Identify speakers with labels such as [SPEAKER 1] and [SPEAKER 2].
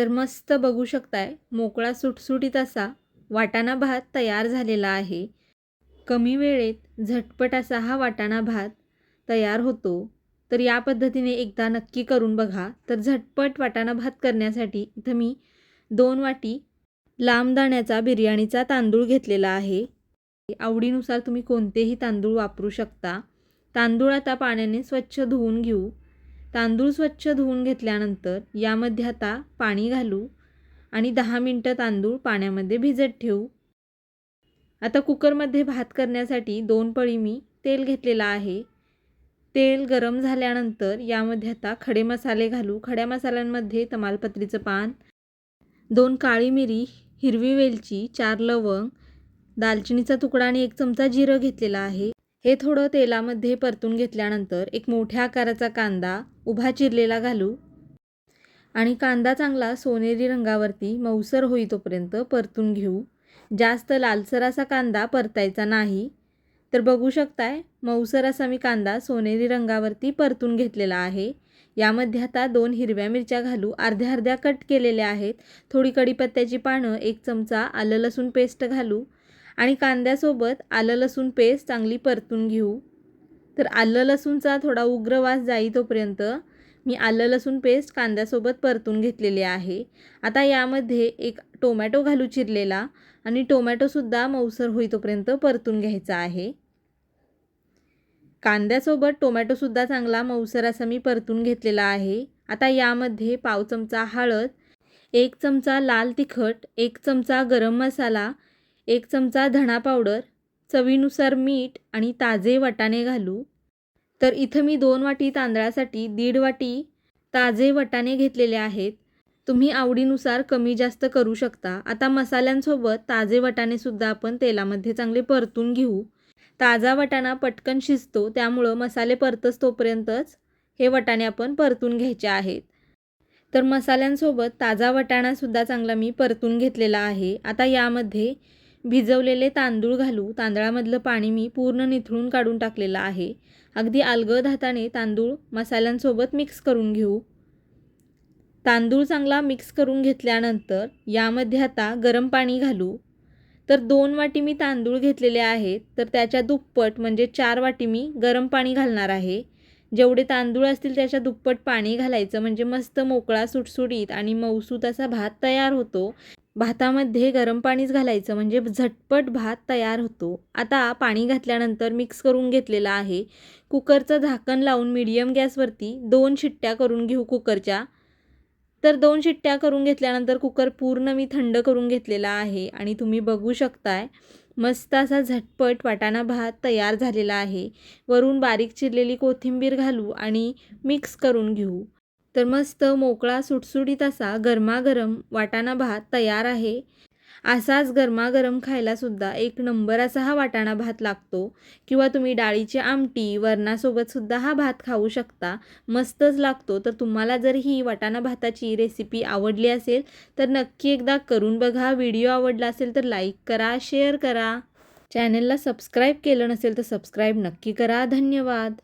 [SPEAKER 1] तर मस्त बघू शकताय. मोकळा सुटसुटीत असा वाटाणा भात तयार झालेला आहे. कमी वेळेत झटपट असा हा वाटाणा भात तयार होतो. तर या पद्धतीने एकदा नक्की करून बघा. तर झटपट वाटाणा भात करण्यासाठी इथं मी दोन वाटी लांब दाण्याचा बिर्याणीचा तांदूळ घेतलेला आहे. आवडीनुसार तुम्ही कोणतेही तांदूळ वापरू शकता. तांदूळ आता पाण्याने स्वच्छ धुवून घेऊ. तांदूळ स्वच्छ धुवून घेतल्यानंतर यामध्ये आता पाणी घालू आणि दहा मिनटं तांदूळ पाण्यामध्ये भिजत ठेवू. आता कुकरमध्ये भात करण्यासाठी दोन पळी मी तेल घेतलेलं आहे. तेल गरम झाल्यानंतर यामध्ये आता खडे मसाले घालू. खड्या मसाल्यांमध्ये तमालपत्रीचं पान दोन काळी मिरी हिरवी वेलची चार लवंग दालचिनीचा तुकडा आणि एक चमचा जिरं घेतलेला आहे. हे थोडं तेलामध्ये परतून घेतल्यानंतर एक मोठ्या आकाराचा कांदा उभा चिरलेला घालू. आणि कांदा चांगला सोनेरी रंगावरती मऊसर होई तोपर्यंत परतून घेऊ. जास्त लालसर असा कांदा परतायचा नाही. तर बघू शकताय मऊसर असा मी कांदा सोनेरी रंगावरती परतून घेतलेला आहे. यामध्ये आता दोन हिरव्या मिरच्या घालू. अर्ध्या अर्ध्या कट केलेल्या आहेत. थोडी कढीपत्त्याची पानं एक चमचा आलं लसूण पेस्ट घालू. आणि कांद्यासोबत आलं लसूण पेस्ट चांगली परतून घेऊ. तर आलं लसूणचा थोडा उग्र वास जाई तोपर्यंत मी आलं लसूण पेस्ट कांद्यासोबत परतून घेतलेली आहे. आता यामध्ये एक टोमॅटो घालू चिरलेला आणि टोमॅटोसुद्धा मऊसर होईतोपर्यंत परतून घ्यायचा आहे. कांद्यासोबत टोमॅटोसुद्धा चांगला मऊसर असा मी परतून घेतलेला आहे. आता यामध्ये पाव चमचा हळद एक चमचा लाल तिखट एक चमचा गरम मसाला एक चमचा धणा पावडर चवीनुसार मीठ आणि ताजे वाटाणे घालू. तर इथं मी दोन वाटी तांदळासाठी दीड वाटी ताजे वाटाणे घेतलेले आहेत. तुम्ही आवडीनुसार कमी जास्त करू शकता. आता मसाल्यांसोबत ताजे वाटाणेसुद्धा आपण तेलामध्ये चांगले परतून घेऊ. ताजा वटाणा पटकन शिजतो त्यामुळं मसाले परतच तोपर्यंतच हे वाटाणे आपण परतून घ्यायचे आहेत. तर मसाल्यांसोबत ताजा वटाणासुद्धा चांगला मी परतून घेतलेला आहे. आता यामध्ये भिजवलेले तांदूळ घालू तांदळामधलं पाणी मी पूर्ण निथळून काढून टाकलेलं आहे. अगदी अलगद हाताने तांदूळ मसाल्यांसोबत मिक्स करून घेऊ. तांदूळ चांगला मिक्स करून घेतल्यानंतर यामध्ये आता गरम पाणी घालू. तर दोन वाटी मी तांदूळ घेतलेले आहेत तर त्याच्या दुप्पट म्हणजे चार वाटी मी गरम पाणी घालणार आहे. जेवढे तांदूळ असतील त्याच्या दुप्पट पाणी घालायचं म्हणजे मस्त मोकळा सुटसुटीत आणि मऊसूत असा भात तयार होतो. भातामध्ये गरम पाणीच घालायचं म्हणजे झटपट भात तयार होतो. आता पाणी घातल्यानंतर मिक्स करून घेतलेलं आहे. कुकरचं झाकण लावून मीडियम गॅसवरती दोन शिट्ट्या करून घेऊ कुकरच्या. तर दोन शिट्ट्या करून घेतल्यानंतर कुकर पूर्ण मी थंड करून घेतलेला आहे आणि तुम्ही बघू शकताय मस्त असा झटपट वाटाणा भात तयार झालेला आहे. वरून बारीक चिरलेली कोथिंबीर घालू आणि मिक्स करून घेऊ. तर मस्त मोकळा सुटसुटीत असा गरमागरम वाटाणा भात तयार आहे. असाच गरमागरम खायलासुद्धा एक नंबर असा हा वाटाणा भात लागतो. किंवा तुम्ही डाळीची आमटी वरणासोबतसुद्धा हा भात खाऊ शकता. मस्तच लागतो. तर तुम्हाला जर ही वाटाणा भाताची रेसिपी आवडली असेल तर नक्की एकदा करून बघा. व्हिडिओ आवडला असेल तर लाईक करा शेअर करा. चॅनलला सबस्क्राईब केलं नसेल तर सबस्क्राईब नक्की करा. धन्यवाद.